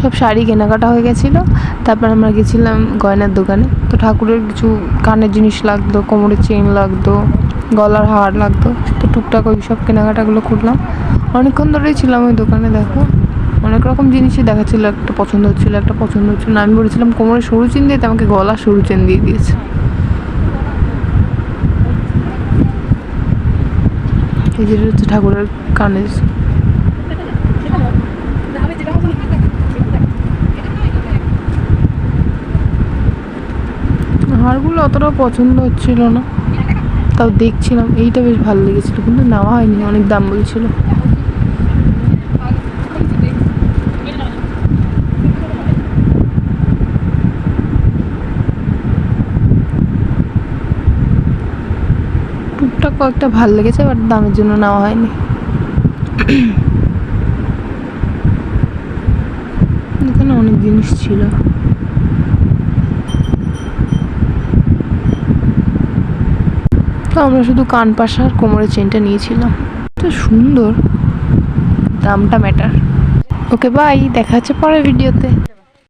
সব শাড়ি কেনাকাটা হয়ে গেছিল। তারপর আমরা গেছিলাম গয়নার দোকানে। তো ঠাকুরের কিছু কানের জিনিস লাগতো, কোমরের চেন লাগতো, গলার হার লাগতো। তো টুকটাক ওই সব কেনাকাটাগুলো করলাম। অনেকক্ষণ ধরেই ছিলাম ওই দোকানে, দেখো। অনেক রকম জিনিসই দেখাচ্ছিলো, একটা পছন্দ হচ্ছিল, একটা পছন্দ হচ্ছিল না। আমি বলেছিলাম, কোমরে সরু চেন দিয়ে আমাকে গলা সরু চেন দিয়ে দিয়েছে। এই যেটা হচ্ছে ঠাকুরের কানের হারগুলো অতটা পছন্দ হচ্ছিল না। তাও দেখছিলাম, এইটা বেশ ভালো লেগেছিল, কিন্তু নেওয়া হয়নি, অনেক দাম বলছিল। টুকটাক কয়েকটা ভালো লেগেছে, বাট দামের জন্য নেওয়া হয়নি। এখানে অনেক জিনিস ছিল। তো আমরা শুধু কান পাশা আর কোমরের চেনটা নিয়েছিলাম। তো সুন্দর। দামটা ম্যাটার ওকে বাই দেখা হচ্ছে পরের ভিডিওতে